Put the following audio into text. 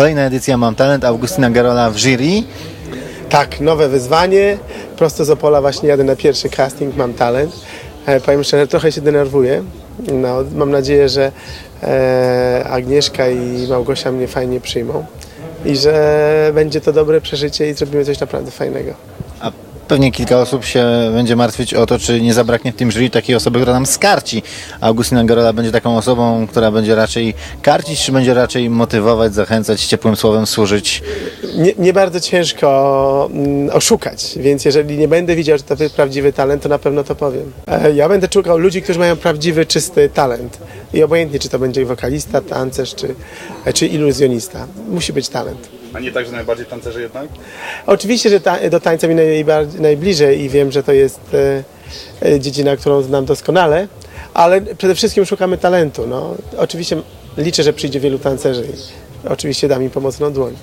Kolejna edycja Mam Talent, Augustyna Garola w jury. Tak, nowe wyzwanie. Prosto z Opola właśnie jadę na pierwszy casting, mam talent. E, powiem szczerze, trochę się denerwuję. No, mam nadzieję, że e, Agnieszka i Małgosia mnie fajnie przyjmą i że będzie to dobre przeżycie i zrobimy coś naprawdę fajnego. A pewnie kilka osób się będzie martwić o to, czy nie zabraknie w tym jury takiej osoby, która nam skarci. Augustyna Garola będzie taką osobą, która będzie raczej karcić, czy będzie raczej motywować, zachęcać, ciepłym słowem służyć. Nie, nie bardzo ciężko mm, oszukać, więc jeżeli nie będę widział, że to jest prawdziwy talent, to na pewno to powiem. E, ja będę szukał ludzi, którzy mają prawdziwy, czysty talent. I obojętnie, czy to będzie wokalista, tancerz, czy, e, czy iluzjonista. Musi być talent. A nie tak, że najbardziej tancerze jednak? Oczywiście, że ta, do tańca mi najbliżej i wiem, że to jest e, e, dziedzina, którą znam doskonale, ale przede wszystkim szukamy talentu. No. Oczywiście liczę, że przyjdzie wielu tancerzy i oczywiście dam im pomocną dłoń.